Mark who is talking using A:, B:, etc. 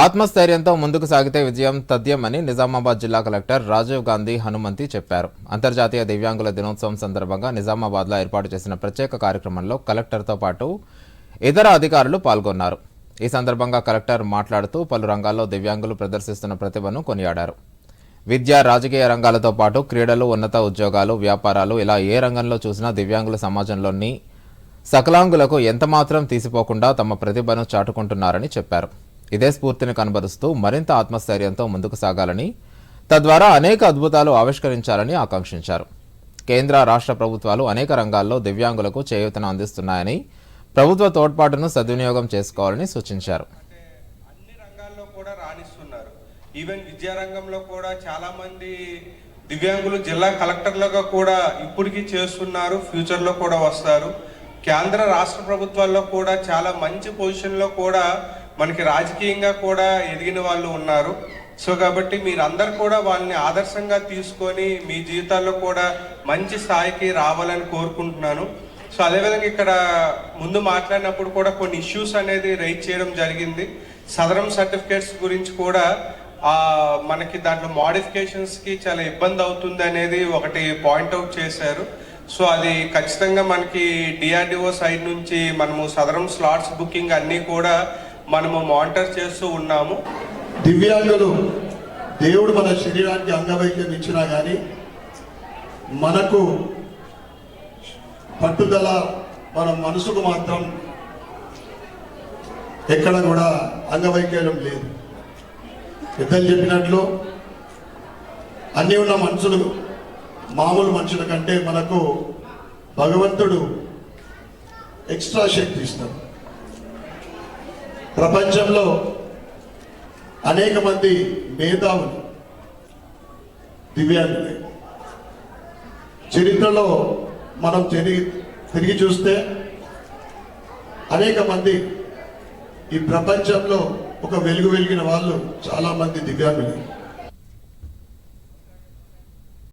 A: ఆత్మస్థైర్యంతో ముందుకు సాగితే విజయం తథ్యమని నిజామాబాద్ జిల్లా కలెక్టర్ రాజీవ్ గాంధీ హనుమంతి చెప్పారు. అంతర్జాతీయ దివ్యాంగుల దినోత్సవం సందర్భంగా నిజామాబాద్లో ఏర్పాటు చేసిన ప్రత్యేక కార్యక్రమంలో కలెక్టర్తో పాటు ఇతర అధికారులు పాల్గొన్నారు. ఈ సందర్భంగా కలెక్టర్ మాట్లాడుతూ పలు రంగాల్లో దివ్యాంగులు ప్రదర్శిస్తున్న ప్రతిభను కొనియాడారు. విద్య రాజకీయ రంగాలతో పాటు క్రీడలు ఉన్నత ఉద్యోగాలు వ్యాపారాలు ఇలా ఏ రంగంలో చూసినా దివ్యాంగుల సమాజంలోని సకలాంగులకు ఎంతమాత్రం తీసిపోకుండా తమ ప్రతిభను చాటుకుంటున్నారని చెప్పారు. ఇదే స్ఫూర్తిని కనబరుస్తూ మరింత ఆత్మస్థైర్యంతో ముందుకు సాగాలని తద్వారా అనేక అద్భుతాలు ఆవిష్కరించాలని ఆకాంక్షించారు. కేంద్ర రాష్ట్ర ప్రభుత్వాలు అనేక రంగాల్లో దివ్యాంగులకు చేయూతను అందిస్తున్నాయని ప్రభుత్వ తోడ్పాటును సద్వినియోగం చేసుకోవాలని సూచించారు.
B: అన్ని రంగాల్లో కూడా రాణిస్తున్నారు. ఈవెన్ విద్యారంగంలో కూడా చాలా మంది దివ్యాంగులు జిల్లా కలెక్టర్లుగా కూడా ఇప్పటికీ చేస్తున్నారు ఫ్యూచర్లో కూడా వస్తారు. కేంద్ర రాష్ట్ర ప్రభుత్వాల్లో కూడా చాలా మంచి పొజిషన్లో కూడా మనకి రాజకీయంగా కూడా ఎదిగిన వాళ్ళు ఉన్నారు. సో కాబట్టి మీరందరూ కూడా వాళ్ళని ఆదర్శంగా తీసుకొని మీ జీవితాల్లో కూడా మంచి స్థాయికి రావాలని కోరుకుంటున్నాను. సో అదేవిధంగా ఇక్కడ ముందు మాట్లాడినప్పుడు కూడా కొన్ని ఇష్యూస్ అనేది రైజ్ చేయడం జరిగింది. సదరం సర్టిఫికేట్స్ గురించి కూడా ఆ, మనకి దాంట్లో మోడిఫికేషన్స్కి చాలా ఇబ్బంది అవుతుంది అనేది ఒకటి పాయింట్అవుట్ చేశారు. సో అది ఖచ్చితంగా మనకి డిఆర్డిఓ సైడ్ నుంచి మనము సదరం స్లాట్స్ బుకింగ్ అన్నీ కూడా మనము మానిటర్ చేస్తూ ఉన్నాము.
C: దివ్యాంగులు దేవుడు మన శరీరానికి అంగవైద్యం ఇచ్చినా కానీ మనకు పట్టుదల మన మనసుకు మాత్రం ఎక్కడ కూడా అంగవైకల్యం లేదు. పెద్దలు చెప్పినట్లు అన్నీ ఉన్న మనుషులు మామూలు మనుషుల కంటే మనకు భగవంతుడు ఎక్స్ట్రా శక్తి ఇస్తాడు. ప్రపంచంలో అనేక మంది మేధావులు దివ్యాంగులే. చరిత్రలో మనం తిరిగి తిరిగి చూస్తే అనేక మంది ఈ ప్రపంచంలో ఒక వెలుగు వెలిగిన వాళ్ళు చాలామంది దివ్యాంగులే.